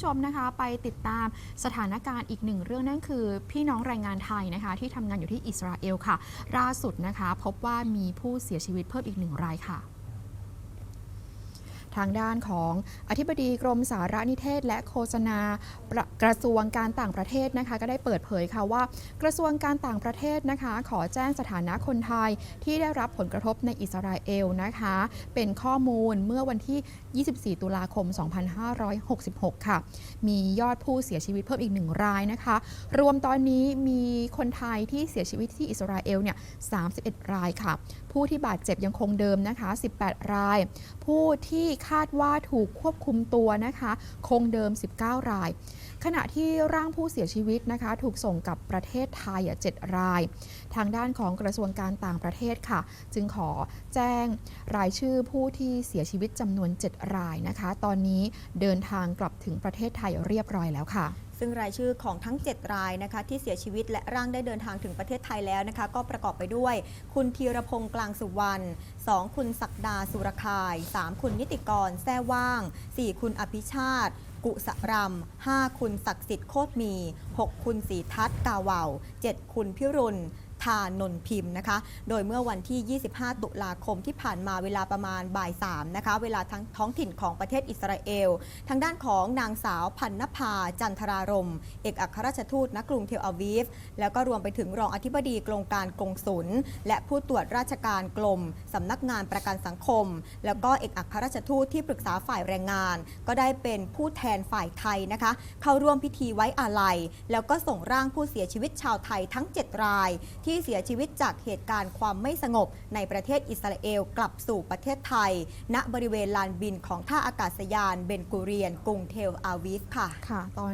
ผู้ชมนะคะ ไปติดตามสถานการณ์อีกหนึ่งเรื่องนั่นคือ พี่น้องแรงงานไทยนะคะ ที่ทำงานอยู่ที่อิสราเอลค่ะล่าสุดนะคะ พบว่ามีผู้เสียชีวิตเพิ่มอีกหนึ่งรายค่ะ ทางด้านของอธิบดีกรมสารนิเทศ และโฆษณากระทรวงการต่างประเทศนะคะ ก็ได้เปิดเผยค่ะว่า กระทรวงการต่างประเทศนะคะ ขอแจ้งสถานะคนไทยที่ได้รับผลกระทบในอิสราเอลนะคะ เป็นข้อมูลเมื่อวันที่ 24 ตุลาคม 2566 ค่ะ มียอดผู้เสียชีวิตเพิ่มอีกหนึ่งรายนะคะ รวมตอนนี้มีคนไทยที่เสียชีวิตที่อิสราเอลเนี่ย 31 รายค่ะ ผู้ที่บาดเจ็บยังคงเดิมนะคะ 18 ราย ผู้ที่คาดว่าถูกควบคุมตัวนะคะคงเดิม 19 ราย ขณะที่ร่างผู้เสียชีวิตนะคะถูกส่งกับประเทศไทย7ราย ทางด้านของกระทรวงการต่างประเทศค่ะ จึงขอแจ้งรายชื่อผู้ที่เสียชีวิตจำนวน 7 รายนะคะ ตอนนี้เดินทางกลับถึงประเทศไทยเรียบร้อยแล้วค่ะ ซึ่งรายชื่อของทั้ง 7 รายนะคะที่เสียชีวิตและร่างได้เดินทางถึงประเทศไทยแล้วนะคะ ก็ประกอบไปด้วย คุณธีรพงศ์กลางสุวรรณ 2 คุณศักดาสุรคาย 3 คุณนิติกรแท้ว่าง 4 คุณอภิชาติกุสรำ5คุณศักดิ์สิทธิ์โคตรมี 6 คุณสีทัศน์กาวาว 7 คุณพิรุณ ทานนพิมพ์นะคะ โดยเมื่อวันที่ 25 ตุลาคมที่ผ่านมาเวลาประมาณบ่าย3นะคะ เวลาทั้งท้องถิ่นของประเทศอิสราเอล ทางด้านของนางสาวพันนภาจันทรารม เอกอัครราชทูตณกรุงเทลอาวีฟ แล้วก็รวมไปถึงรองอธิบดีกรมการกงสุล และผู้ตรวจราชการกรมสำนักงานประกันสังคม แล้วก็เอกอัครราชทูตที่ปรึกษาฝ่ายแรงงาน ก็ได้เป็นผู้แทนฝ่ายไทยนะคะ เข้าร่วมพิธีไว้อาลัย แล้วก็ส่งร่างผู้เสียชีวิตชาวไทยทั้ง 7 รายที่ที่เสียชีวิตจากเหตุการณ์ความไม่สงบ ในประเทศอิสราเอลกลับสู่ประเทศไทย ณบริเวณลานบินของท่าอากาศยานเบนกูเรียนกรุงเทลอาวีฟค่ะ ค่ะตอน